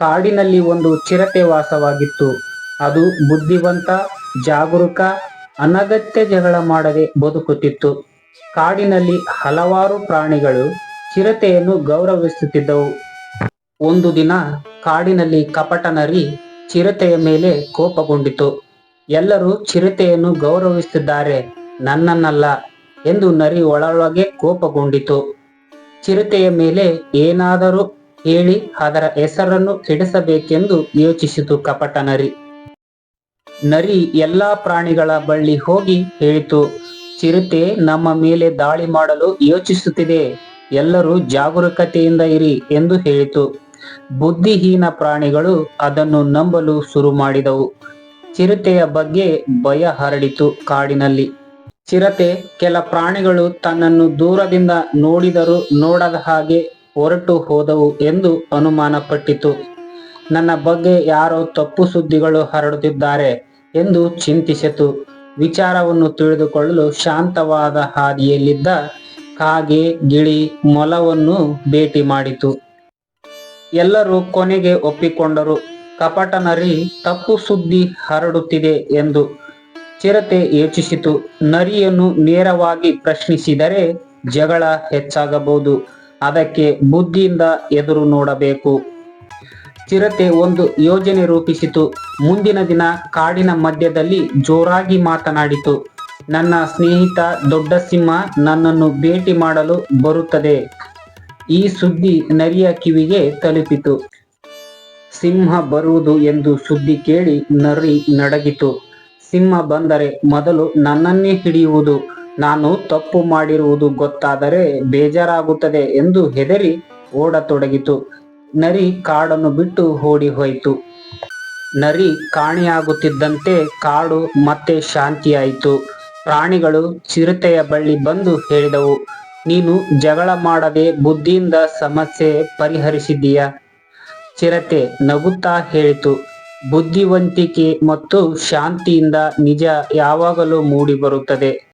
ಕಾಡಿನಲ್ಲಿ ಒಂದು ಚಿರತೆ ವಾಸವಾಗಿತ್ತು. ಅದು ಬುದ್ಧಿವಂತ, ಜಾಗರೂಕ, ಅನಗತ್ಯ ಜಗಳ ಮಾಡದೆ ಬದುಕುತ್ತಿತ್ತು. ಕಾಡಿನಲ್ಲಿ ಹಲವಾರು ಪ್ರಾಣಿಗಳು ಚಿರತೆಯನ್ನು ಗೌರವಿಸುತ್ತಿದ್ದವು. ಒಂದು ದಿನ ಕಾಡಿನಲ್ಲಿ ಕಪಟ ನರಿ ಚಿರತೆಯ ಮೇಲೆ ಕೋಪಗೊಂಡಿತು. ಎಲ್ಲರೂ ಚಿರತೆಯನ್ನು ಗೌರವಿಸುತ್ತಿದ್ದಾರೆ, ನನ್ನನ್ನಲ್ಲ ಎಂದು ನರಿ ಒಳಗೆ ಕೋಪಗೊಂಡಿತು. ಚಿರತೆಯ ಮೇಲೆ ಏನಾದರೂ ಹೇಳಿ, ಅದರ ಹೆಸರನ್ನು ಕೆಡಿಸಬೇಕೆಂದು ಯೋಚಿಸಿತು ಕಪಟ ನರಿ. ನರಿ ಎಲ್ಲಾ ಪ್ರಾಣಿಗಳ ಬಳ್ಳಿ ಹೋಗಿ ಹೇಳಿತು, ಚಿರತೆ, ನಮ್ಮ ಮೇಲೆ ದಾಳಿ ಮಾಡಲು ಯೋಚಿಸುತ್ತಿದೆ. ಎಲ್ಲರೂ ಜಾಗರೂಕತೆಯಿಂದ ಇರಿ ಎಂದು ಹೇಳಿತು. ಬುದ್ಧಿಹೀನ ಪ್ರಾಣಿಗಳು ಅದನ್ನು ನಂಬಲು ಶುರು ಮಾಡಿದವು. ಚಿರತೆಯ ಬಗ್ಗೆ ಭಯ ಹರಡಿತು ಕಾಡಿನಲ್ಲಿ. ಚಿರತೆ, ಕೆಲ ಪ್ರಾಣಿಗಳು ತನ್ನನ್ನು ದೂರದಿಂದ ನೋಡಿದರೂ ನೋಡದ ಹಾಗೆ ಹೊರಟು ಹೋದವು ಎಂದು ಅನುಮಾನಪಟ್ಟಿತು. ನನ್ನ ಬಗ್ಗೆ ಯಾರೋ ತಪ್ಪು ಸುದ್ದಿಗಳು ಹರಡುತ್ತಿದ್ದಾರೆ ಎಂದು ಚಿಂತಿಸಿತು. ವಿಚಾರವನ್ನು ತಿಳಿದುಕೊಳ್ಳಲು ಶಾಂತವಾದ ಹಾದಿಯಲ್ಲಿದ್ದ ಕಾಗೆ, ಗಿಳಿ, ಮೊಲವನ್ನು ಭೇಟಿ ಮಾಡಿತು. ಎಲ್ಲರೂ ಕೊನೆಗೆ ಒಪ್ಪಿಕೊಂಡರು. ಕಪಟನರಿ ತಪ್ಪು ಸುದ್ದಿ ಹರಡುತ್ತಿದೆ ಎಂದು ಚಿರತೆ ಯೋಚಿಸಿತು. ನರಿಯನ್ನು ನೇರವಾಗಿ ಪ್ರಶ್ನಿಸಿದರೆ ಜಗಳ ಹೆಚ್ಚಾಗಬಹುದು. ಅದಕ್ಕೆ ಬುದ್ಧಿಯಿಂದ ಎದುರು ನೋಡಬೇಕು. ಚಿರತೆ ಒಂದು ಯೋಜನೆ ರೂಪಿಸಿತು. ಮುಂದಿನ ದಿನ ಕಾಡಿನ ಮಧ್ಯದಲ್ಲಿ ಜೋರಾಗಿ ಮಾತನಾಡಿತು. ನನ್ನ ಸ್ನೇಹಿತ ದೊಡ್ಡ ಸಿಂಹ ನನ್ನನ್ನು ಭೇಟಿ ಮಾಡಲು ಬರುತ್ತದೆ. ಈ ಸುದ್ದಿ ನರಿಯ ಕಿವಿಗೆ ತಲುಪಿತು. ಸಿಂಹ ಬರುವುದು ಎಂದು ಸುದ್ದಿ ಕೇಳಿ ನರಿ ನಡಗಿತು. ಸಿಂಹ ಬಂದರೆ ಮೊದಲು ನನ್ನನ್ನೇ ಹಿಡಿಯುವುದು. ನಾನು ತಪ್ಪು ಮಾಡಿರುವುದು ಗೊತ್ತಾದರೆ ಬೇಜಾರಾಗುತ್ತದೆ ಎಂದು ಹೆದರಿ ಓಡತೊಡಗಿತು. ನರಿ ಕಾಡನ್ನು ಬಿಟ್ಟು ಓಡಿ ಹೋಯಿತು. ನರಿ ಕಾಣೆಯಾಗುತ್ತಿದ್ದಂತೆ ಕಾಡು ಮತ್ತೆ ಶಾಂತಿಯಾಯಿತು. ಪ್ರಾಣಿಗಳು ಚಿರತೆಯ ಬಳಿ ಬಂದು ಹೇಳಿದವು, ನೀನು ಜಗಳ ಮಾಡದೆ ಬುದ್ಧಿಯಿಂದ ಸಮಸ್ಯೆ ಪರಿಹರಿಸಿದ್ದೀಯಾ? ಚಿರತೆ ನಗುತ್ತಾ ಹೇಳಿತು, ಬುದ್ಧಿವಂತಿಕೆ ಮತ್ತು ಶಾಂತಿಯಿಂದ ನಿಜ ಯಾವಾಗಲೂ ಮೂಡಿ ಬರುತ್ತದೆ